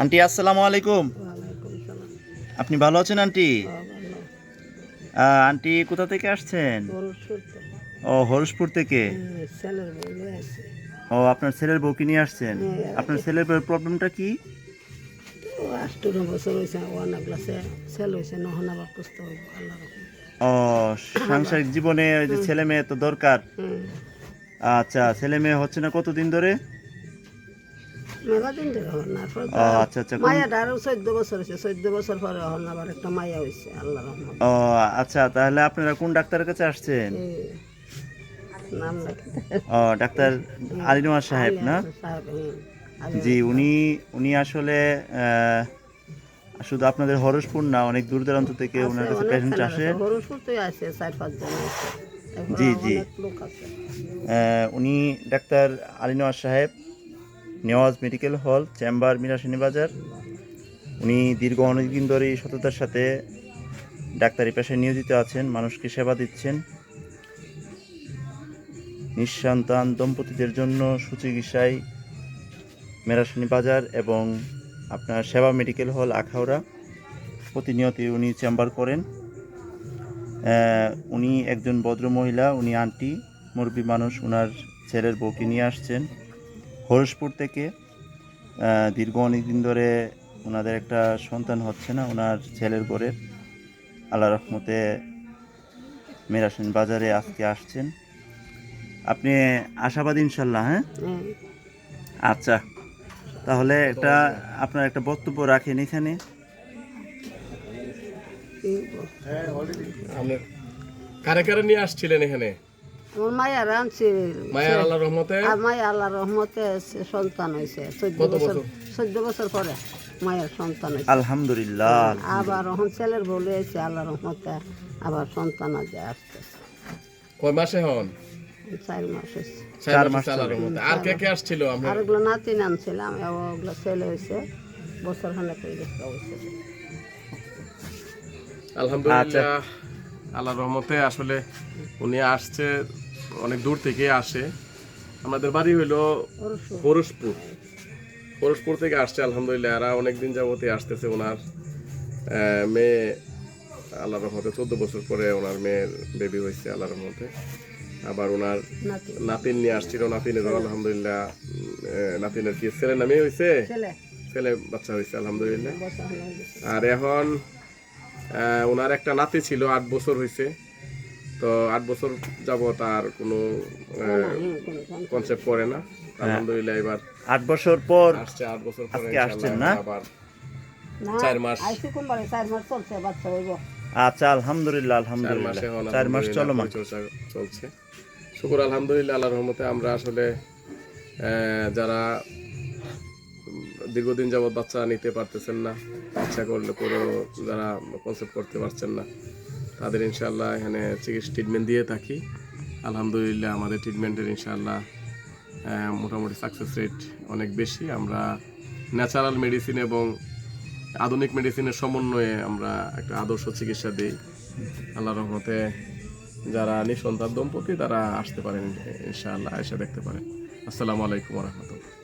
Aunty আসসালামু আলাইকুম। আপনি ভালো আছেন আন্টি? আন্টি কোথা থেকে আসছেন? ও হরসপুর থেকে। ও আপনার ছেলের বউকে নিয়ে আসছেন। আপনার ছেলের প্রবলেমটা কি? ও বছর হয়েছে অনেক গ্লাসে ছেলে হয়েছে নহন আবার কুস্ত হইব ও সাংসারিক জীবনে ছেলে মেয়ে তো দরকার। আচ্ছা ছেলে মেয়ে হচ্ছে না কতদিন ধরে? মেলা ধরে হন না ও আচ্ছা আচ্ছা কোন- আরও চোদ্দ বছর হয়েছে চোদ্দ বছর পরে হন আবার একটা মায়া হয়েছে আল্লাহ রহমান ও আচ্ছা তাহলে আপনারা কোন ডাক্তারের কাছে আসছেন? ও ডাক্তার আলিনুয়ার সাহেব না? জি উনি উনি আসলে শুধু আপনাদের হরসপুর না অনেক দূর দূরান্ত থেকে ওনার কাছে পেশেন্ট আসে। হরসপুর তো আছে চার পাঁচজন আছে। জি, জি। উনি ডাক্তার আলিনোয়ার সাহেব Newaz medical hall, chamber Mirashini বাজার উনি দীর্ঘ অনেকদিন ধরেই সততার সাথে ডাক্তারি পেশায় নিয়োজিত আছেন, মানুষকে সেবা দিচ্ছেন। নিঃসন্তান দম্পতিদের জন্য সুচিকিৎসায় মেরাশিনী বাজার এবং আপনার সেবা মেডিকেল হল আখাউড়া। প্রতিনিয়তই উনি চেম্বার করেন। উনি একজন ভদ্র মহিলা উনি আন্টি, মুরব্বী মানুষ ওনার ছেলের বউকে নিয়ে আসছেন। হরসপুর থেকে দীর্ঘ অনেক দিন ধরে ওনাদের একটা সন্তান হচ্ছে না ওনার ছেলের ঘরের আল্লাহ রহমতে মেরাসেন বাজারে আজকে আসছেন। আপনি আশাবাদ ইনশাল্লাহ হ্যাঁ? আচ্ছা তাহলে একটা আপনার একটা বক্তব্য রাখেন এখানে? আপনি কারে কারে নিয়ে আসছিলেন এখানে? আমার মায়ের আনছি মায়ের আল্লাহ রহমতে? আর মায়ের আল্লাহ রহমতে সন্তান হয়েছে। চোদ্দ বছর? চোদ্দ বছর পরে মায়ের সন্তান হয়েছে। আলহামদুলিল্লাহ। আবার এখন ছেলের বলে এসে আল্লাহ রহমতে আবার সন্তান আছে আসতেছে। কয় মাসে হন? চার মাস হয়েছে। চার মাস আল্লাহ রহমতে। আর কে কে আসছিল আমরা? আর ওগুলো নাতি ছেলে হয়েছে বছর হয়ে গেছে অবশ্যই। আলহামদুলিল্লাহ। আল্লাহ রহমতে আসলে উনি আসছে অনেক দূর থেকে আসে। আমাদের বাড়ি হইল হরসপুর হরসপুর থেকে আসছে আলহামদুলিল্লাহ। এরা অনেকদিন যাবতে আসতেছে ওনার মেয়ে আল্লাহ রহমতে চোদ্দ বছর পরে ওনার মেয়ের বেবি হয়েছে আল্লাহ রহমতে। আবার ওনার নাতিন নিয়ে আসছিল নাতিনের আলহামদুলিল্লাহ। নাতিনের কি ছেলে নামে হয়েছে ছেলে। বাচ্চা হয়েছে আলহামদুলিল্লাহ। আর এখন আহ, ওনার একটা নাতি ছিল আট বছর হয়েছে তো আট বছর যাব তার কোনো কোনো কনসেপ্ট করে না। আলহামদুলিল্লাহ এবার আট বছর পর আসছে আট বছর পরে আজকে আসছেন না? আবার চার মাস। চার মাস চলছে বাচ্চা হইব। আচ্ছা আলহামদুলিল্লাহ আলহামদুলিল্লাহ। এখন চার মাস চলমান। চলছে। শুকুর আলহামদুলিল্লাহ আল্লাহর রহমতে আমরা আসলে আহ, যারা দীর্ঘদিন যাবত বাচ্চা নিতে পারতেছেন না ইচ্ছা করলে করেও যারা কনসেপ্ট করতে পারছেন না তাদের ইনশাল্লাহ এখানে চিকিৎসা ট্রিটমেন্ট দিয়ে থাকি। আলহামদুলিল্লাহ আমাদের ট্রিটমেন্টের ইনশাল্লাহ মোটামুটি সাকসেস রেট অনেক বেশি। আমরা ন্যাচারাল মেডিসিন এবং আধুনিক মেডিসিনের সমন্বয়ে আমরা একটা আদর্শ চিকিৎসা দিই। আল্লাহ রহমতে যারা নিঃসন্তান দম্পতি তারা আসতে পারেন, ইনশাআল্লাহ, এসে দেখতে পারেন। আসসালামু আলাইকুম রহমতুল্লাহ।